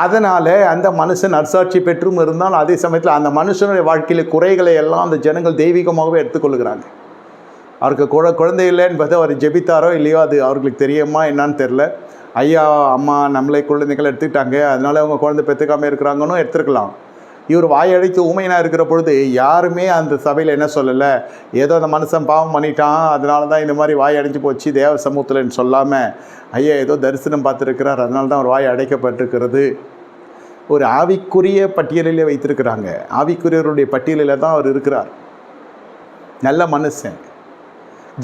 அதனால் அந்த மனுஷன் நற்சாட்சி பெற்றும் இருந்தால் அதே சமயத்தில் அந்த மனுஷனுடைய வாழ்க்கையில் குறைகளை எல்லாம் அந்த ஜனங்கள் தெய்வீகமாகவே எடுத்துக்கொள்கிறாங்க. அவருக்கு குழ குழந்தை இல்லைன்னு என்பது அவர் ஜெபித்தாரோ இல்லையோ அது அவர்களுக்கு தெரியுமா என்னான்னு தெரில ஐயா அம்மா நம்மளே குழந்தைகள் எடுத்துக்கிட்டாங்க அதனால அவங்க குழந்தை பெற்றுக்காமல் இருக்கிறாங்கன்னு எடுத்துருக்கலாம். இவர் வாயடைத்து ஊமையனாக இருக்கிற பொழுது யாருமே அந்த சபையில் என்ன சொல்லலை? ஏதோ அந்த மனுஷன் பாவம் பண்ணிட்டான் அதனால தான் இந்த மாதிரி வாய் அடைஞ்சு போச்சு தேவ சமூகத்தில்னு சொல்லாமல் ஐயா ஏதோ தரிசனம் பார்த்துருக்கிறார் அதனால தான் அவர் வாய் அடைக்கப்பட்டிருக்கிறது. ஒரு ஆவிக்குரிய பட்டியலிலே வைத்திருக்கிறாங்க. ஆவிக்குரியவருடைய பட்டியலில் தான் அவர் இருக்கிறார். நல்ல மனுஷன்.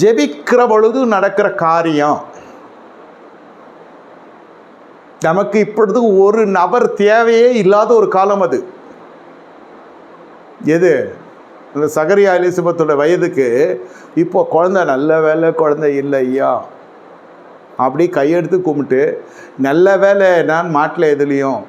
ஜெபிக்கிற பொழுது நடக்கிற காரியம். நமக்கு இப்பொழுது ஒரு நபர் தேவையே இல்லாத ஒரு காலம் அது. எது? இந்த சகரியா எலிசபத்தோட வயதுக்கு இப்போ குழந்தை நல்ல வேலை குழந்தை இல்லை ஐயா அப்படி கையெடுத்து கும்பிட்டு நல்ல வேலை நான் மாட்டில் எதுலேயும்.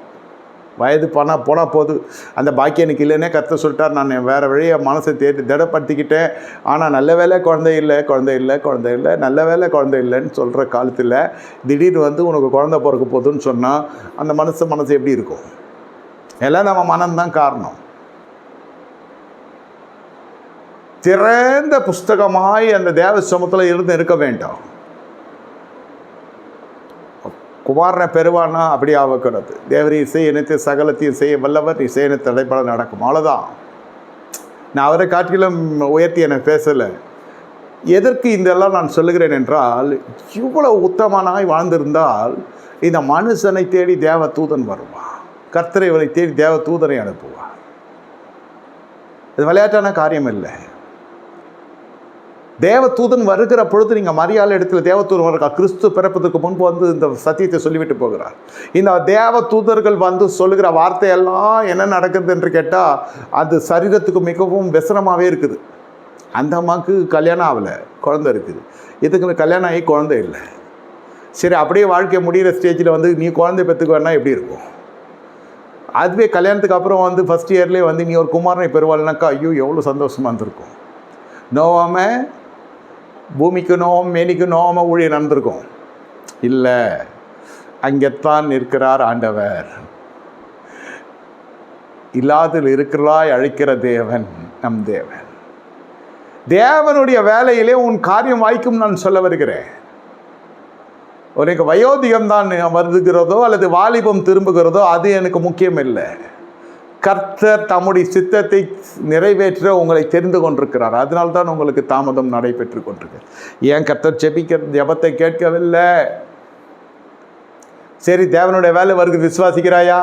வயது போனால் போனால் போது. அந்த பாக்கியம் எனக்கு இல்லைன்னே கற்று சொல்லிட்டார். நான் வேறு வழியை மனசை தேடி திடப்படுத்திக்கிட்டேன். ஆனால் நல்ல வேலை குழந்தை இல்லை குழந்தை இல்லை குழந்தை இல்லை நல்ல வேலை குழந்தை இல்லைன்னு சொல்கிற காலத்தில் திடீர்னு வந்து உனக்கு குழந்தை பிறக்க போகுதுன்னு சொன்னால் அந்த மனசு மனசு எப்படி இருக்கும்? எல்லாம் நம்ம மனம்தான் காரணம். திறந்த புஸ்தகமாய் அந்த தேவ சமத்தில் இருந்து இருக்க வேண்டும். குமாரனை பெறுவானா? அப்படி ஆகக்கூடாது தேவரி இசை இணைத்து சகலத்தையும் செய்ய வல்லவர் இசை தடைப்பட நடக்கும். அவ்வளோதான் நான் அவரை காட்டிலும் உயர்த்தி என்னை பேசலை. எதற்கு இதெல்லாம் நான் சொல்லுகிறேன் என்றால் இவ்வளவு உத்தமனாய் வாழ்ந்திருந்தால் இந்த மனுஷனை தேடி தேவ தூதன் வருவான். கர்த்தரை தேடி தேவ தூதனை அனுப்புவான். இது விளையாட்டான காரியம் இல்லை. தேவதூதன் வருகிற பொழுது நீங்கள் மரியாதை இடத்துல தேவதூதன் வருகிறார் கிறிஸ்து பிறப்பதற்கு முன்பு வந்து இந்த சத்தியத்தை சொல்லிவிட்டு போகிறார். இந்த தேவதூதர்கள் வந்து சொல்லுகிற வார்த்தையெல்லாம் என்ன நடக்குது என்று கேட்டால் அது சரீரத்துக்கு மிகவும் விசனமாகவே இருக்குது. அந்த அம்மாவுக்கு கல்யாணம் ஆகலை குழந்தை இருக்குது. இதுக்கு கல்யாணம் ஆகி குழந்தை இல்லை. சரி அப்படியே வாழ்க்கை முடிகிற ஸ்டேஜில் வந்து நீ குழந்தை பெற்றுக்கு வேணா எப்படி இருக்கும்? அதுவே கல்யாணத்துக்கு அப்புறம் வந்து ஃபஸ்ட் இயர்லேயே வந்து நீ ஒரு குமாரனை பெறுவாள்னாக்கா ஐயோ எவ்வளோ சந்தோஷமாக இருந்திருக்கும். நோவாமல் பூமிக்கு நோம் மேனிக்கு நோம ஊழியம் நடந்திருக்கும். இல்லை அங்கேத்தான் இருக்கிறார் ஆண்டவர். இல்லாதில் இருக்கிறாய் அழைக்கிற தேவன் நம் தேவன். தேவனுடைய வேலையிலே உன் காரியம் வாய்க்கும் நான் சொல்ல வருகிறேன். உனக்கு வயோதிகம் தான் வருதுகிறதோ அல்லது வாலிபம் திரும்புகிறதோ அது எனக்கு முக்கியம் இல்லை. கர்த்தர் தம்முடைய சித்தத்தை நிறைவேற்ற உங்களை தெரிந்து கொண்டிருக்கிறார். அதனால தான் உங்களுக்கு தாமதம் நடைபெற்று கொண்டிருக்கு. ஏன் கர்த்தர் ஜெபிக்க ஜபத்தை கேட்கவில்லை? சரி தேவனுடைய வேலை வருது. விசுவாசிக்கிறாயா?